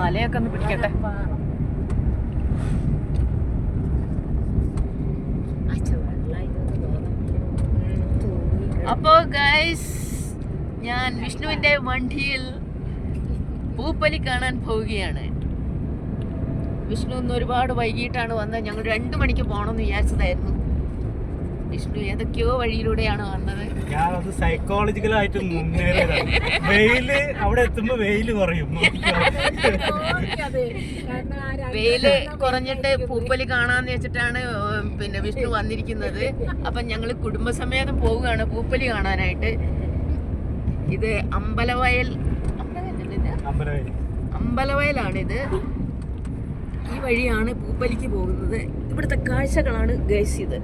മലയൊക്കെ ഒന്ന് പിടിക്കട്ടെ. അപ്പോ ഗൈസ് ഞാൻ വിഷ്ണുവിന്റെ വണ്ടിയിൽ പൂപ്പലി കാണാൻ പോവുകയാണ്. വിഷ്ണു ഇന്ന് ഒരുപാട് വൈകിട്ടാണ് വന്നത്. ഞങ്ങൾ രണ്ടു മണിക്ക് പോകണമെന്ന് വിചാരിച്ചതായിരുന്നു. വിഷ്ണു ഏതൊക്കെയോ വഴിയിലൂടെയാണ് വന്നത്. ഞാനത് സൈക്കോളജിക്കലായിട്ട് മുന്നേറിയതാണ്. വെയിൽ അവിടെ എത്തുമ്പോ വെയിൽ കുറയും. വെയിൽ കുറഞ്ഞിട്ട് പൂപ്പലി കാണാന്ന് വെച്ചിട്ടാണ് പിന്നെ വിഷ്ണു വന്നിരിക്കുന്നത്. അപ്പൊ ഞങ്ങൾ കുടുംബസമേതം പോവുകയാണ് പൂപ്പലി കാണാനായിട്ട്. ഇത് അമ്പലവയൽ അമ്പലവയലാണ് ഇത്? അമ്പലവയലാണിത്. ഈ വഴിയാണ് പൂപ്പലിക്ക് പോകുന്നത്. ഇവിടുത്തെ കാഴ്ചകളാണ് ഗൈസ് ഇത്.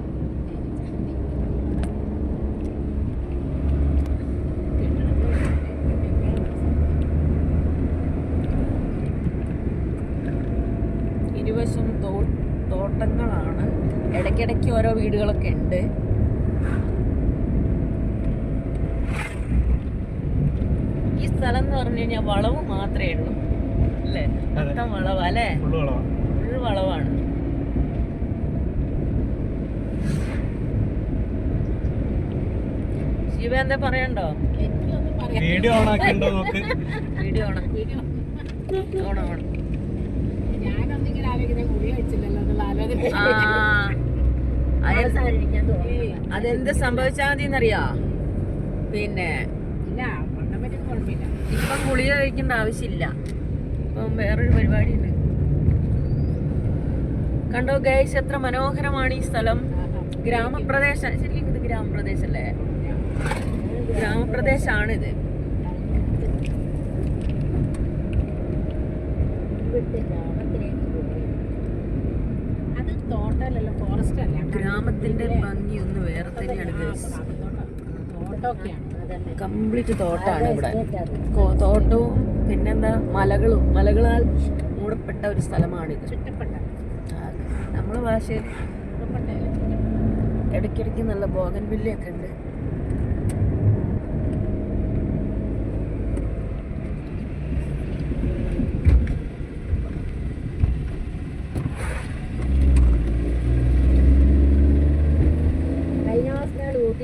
ഇരുവശം തോ തോട്ടങ്ങളാണ്. ഇടയ്ക്കിടയ്ക്ക് ഓരോ വീടുകളൊക്കെ ഉണ്ട്. ഈ സ്ഥലം എന്ന് പറഞ്ഞു കഴിഞ്ഞാൽ വളവ് മാത്രമേ ഉള്ളൂ. അല്ലേ? മൊത്തം വളവ് അല്ലേ? ഫുൾ വളവാണ്. ശിവ എന്താ പറയണ്ടോ? വീഡിയോ ഓണാക്കി വീഡിയോ ഓണാക്കി ഓണം ഓണം. അതെന്ത് സംഭവിച്ചാൽ മതി എന്നറിയാ പിന്നെ ഇപ്പം ഗുളിക കഴിക്കേണ്ട ആവശ്യമില്ല. ഇപ്പം വേറൊരു പരിപാടിയുണ്ട്. കണ്ടോ ഗൈസ് എത്ര മനോഹരമാണ് ഈ സ്ഥലം. ഗ്രാമപ്രദേശം ശരിക്കും ഇത് ഗ്രാമപ്രദേശല്ലേ? ഗ്രാമപ്രദേശാണിത്. അത് ഗ്രാമത്തിന്റെ ഭംഗി ഒന്ന് വേറെ തന്നെയാണ് കംപ്ലീറ്റ് തോട്ടാണ് ഇവിടെ. തോട്ടവും പിന്നെന്താ മലകളും. മലകളാൽ മൂടപ്പെട്ട ഒരു സ്ഥലമാണ് ചുറ്റപ്പെട്ട. നമ്മളെ ഭാഷയിൽ ഇടയ്ക്കിടയ്ക്ക് നല്ല ബോഗൻ വില്ലയൊക്കെ ഉണ്ട്.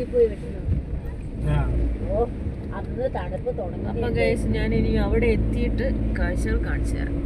പോയി ആ. ഓ അന്ന് തണുപ്പ് അപ്പൊ തുടങ്ങി ഗൈസ് ഞാൻ ഇനി അവിടെ എത്തിയിട്ട് കാഴ്ചകൾ കാണിച്ചു തരാം.